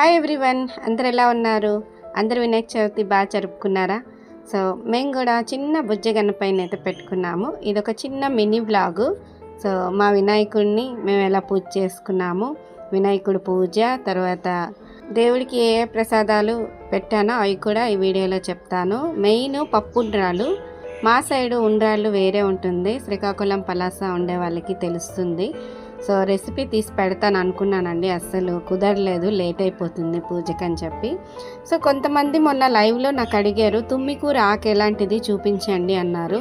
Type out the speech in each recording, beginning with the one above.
Hi everyone అందరు ఎలా ఉన్నారు? అందరు వినాయక చవితి బాగా జరుపుకున్నారా? సో మేము కూడా చిన్న బుజ్జ పైన అయితే పెట్టుకున్నాము. ఇది ఒక చిన్న మినీ బ్లాగు సో మా వినాయకుడిని మేము ఎలా పూజ చేసుకున్నాము? వినాయకుడు పూజ తర్వాత దేవుడికి ఏ ఏ ప్రసాదాలు పెట్టానో అవి కూడా ఈ వీడియోలో చెప్తాను. మెయిన్ పప్పు ఉండ్రాలు మా సైడు ఉండ్రాళ్ళు వేరే ఉంటుంది. శ్రీకాకుళం పలాస ఉండే వాళ్ళకి తెలుస్తుంది. సో రెసిపీ తీసి పెడతాను అనుకున్నానండి అస్సలు కుదరలేదు లేట్ అయిపోతుంది పూజకి అని చెప్పి. సో కొంతమంది మొన్న లైవ్లో నాకు అడిగారు తుమ్మికూర ఆకు ఎలాంటిది చూపించండి? అన్నారు.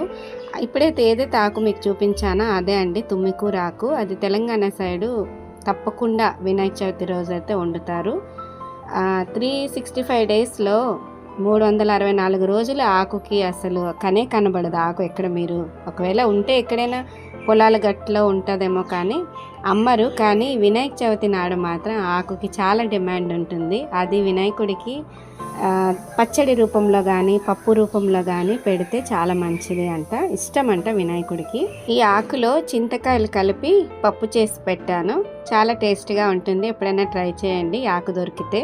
ఇప్పుడైతే ఏదైతే ఆకు మీకు చూపించానో అదే అండి తుమ్మికూర ఆకు. అది తెలంగాణ సైడు తప్పకుండా వినాయక చవితి రోజైతే వండుతారు. త్రీ సిక్స్టీ ఫైవ్ డేస్లో మూడు వందల అరవై నాలుగు రోజులు ఆకుకి అసలు కనే కనబడదు ఆకు ఎక్కడ మీరు. ఒకవేళ ఉంటే ఎక్కడైనా పొలాల గట్లో ఉంటుందేమో కానీ అమ్మరు. కానీ వినాయక చవితి నాడు మాత్రం ఆకుకి చాలా డిమాండ్ ఉంటుంది. అది వినాయకుడికి పచ్చడి రూపంలో కానీ పప్పు రూపంలో కానీ పెడితే చాలా మంచిది అంట. ఇష్టం అంట వినాయకుడికి. ఈ ఆకులో చింతకాయలు కలిపి పప్పు చేసి పెట్టాను. చాలా టేస్ట్గా ఉంటుంది. ఎప్పుడైనా ట్రై చేయండి. ఆకు దొరికితే.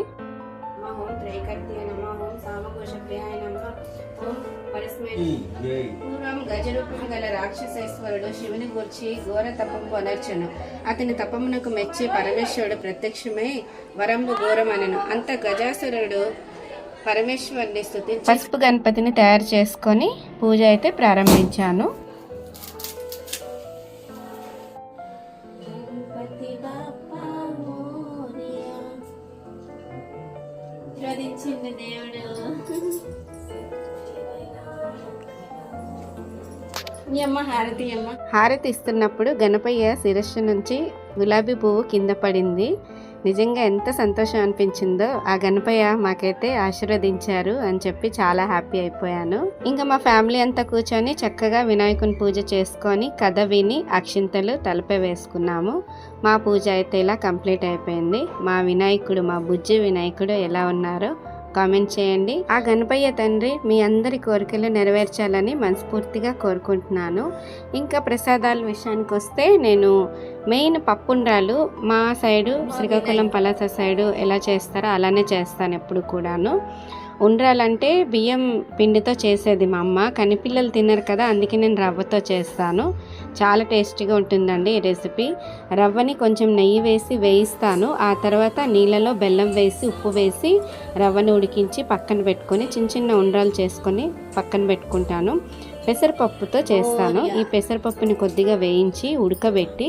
పూర్వం గజరూపం గల రాక్షసేశ్వరుడు శివుని గూర్చి ఘోర తపము వనర్చను అతని తపమునకు మెచ్చి పరమేశ్వరుడు ప్రత్యక్షమై వరంబు ఘోరమనను. అంత గజాసురుడు పరమేశ్వరుని స్థుతి పసుపు గణపతిని తయారు చేసుకొని పూజ అయితే ప్రారంభించాను. దేవుడు. హారతి అమ్మ. హారతి ఇస్తున్నప్పుడు గణపయ్య శిరస్సు నుంచి గులాబీ పువ్వు కింద పడింది. నిజంగా ఎంత సంతోషం అనిపించిందో ఆ గణపయ్య మాకైతే ఆశీర్వదించారు అని చెప్పి చాలా హ్యాపీ అయిపోయాను. ఇంకా మా ఫ్యామిలీ అంతా కూర్చొని చక్కగా వినాయకుని పూజ చేసుకొని కథ విని అక్షింతలు తలపై వేసుకున్నాము. మా పూజ అయితే ఇలా కంప్లీట్ అయిపోయింది. మా వినాయకుడు మా బుజ్జి వినాయకుడు ఎలా ఉన్నారో కామెంట్ చేయండి. ఆ గణపయ్య తండ్రి మీ అందరి కోరికలు నెరవేర్చాలని మనస్ఫూర్తిగా కోరుకుంటున్నాను. ఇంకా ప్రసాదాల విషయానికి వస్తే నేను మెయిన్ పప్పుండ్రాలు మా సైడు శ్రీకాకుళం పలాస సైడు ఎలా చేస్తారో అలానే చేస్తాను ఎప్పుడు కూడాను. ఉండ్రాలంటే బియ్యం పిండితో చేసేది మా అమ్మ. కానీ పిల్లలు తినరు కదా అందుకే నేను రవ్వతో చేస్తాను. చాలా టేస్టీగా ఉంటుందండి ఈ రెసిపీ. రవ్వని కొంచెం నెయ్యి వేసి వేయిస్తాను. ఆ తర్వాత నీళ్ళలో బెల్లం వేసి ఉప్పు వేసి రవ్వని ఉడికించి పక్కన పెట్టుకొని చిన్న చిన్న ఉండ్రాలు చేసుకొని పక్కన పెట్టుకుంటాను. పెసరపప్పుతో చేస్తాను. ఈ పెసరపప్పుని కొద్దిగా వేయించి ఉడకబెట్టి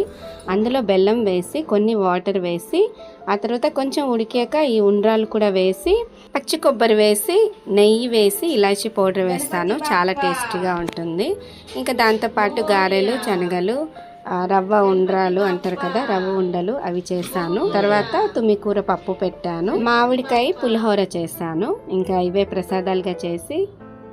అందులో బెల్లం వేసి కొన్ని వాటర్ వేసి ఆ తర్వాత కొంచెం ఉడికాక ఈ ఉండ్రాలు కూడా వేసి పచ్చి కొబ్బరి వేసి నెయ్యి వేసి ఇలాచీ పౌడర్ వేస్తాను. చాలా టేస్టీగా ఉంటుంది. ఇంకా దాంతోపాటు గారెలు శనగలు రవ్వ ఉండ్రాలు అంటారు కదా రవ్వ ఉండలు అవి చేశాను. తర్వాత తుమ్మికూర పప్పు పెట్టాను. మామిడికాయ పులిహోర చేశాను. ఇంకా ఇవే ప్రసాదాలుగా చేసి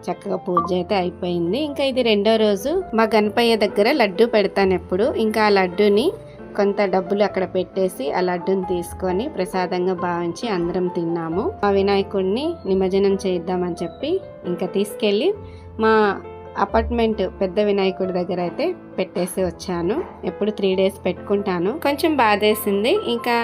చక్కగా పూజ అయితే అయిపోయింది. ఇంకా ఇది రెండో రోజు మా గణపయ్య దగ్గర లడ్డు పెడతాను ఎప్పుడు. ఇంకా ఆ లడ్డుని కొంత డబ్బులు అక్కడ పెట్టేసి ఆ లడ్డుని తీసుకొని ప్రసాదంగా భావించి అందరం తిన్నాము. మా వినాయకుడిని నిమజ్జనం చేద్దామని చెప్పి ఇంకా తీసుకెళ్ళి మా అపార్ట్మెంట్ పెద్ద వినాయకుడి దగ్గర అయితే పెట్టేసి వచ్చాను. ఎప్పుడు త్రీ డేస్ పెట్టుకుంటాను. కొంచెం బాధేసింది. ఇంకా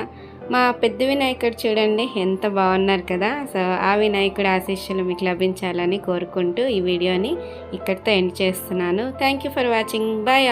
మా పెద్ద వినాయకుడు చూడండి ఎంత బాగున్నారు కదా. సో ఆ వినాయకుడు ఆశీస్సులు మీకు లభించాలని కోరుకుంటూ ఈ వీడియోని ఇక్కడితో ఎండ్ చేస్తున్నాను. Thank you for watching bye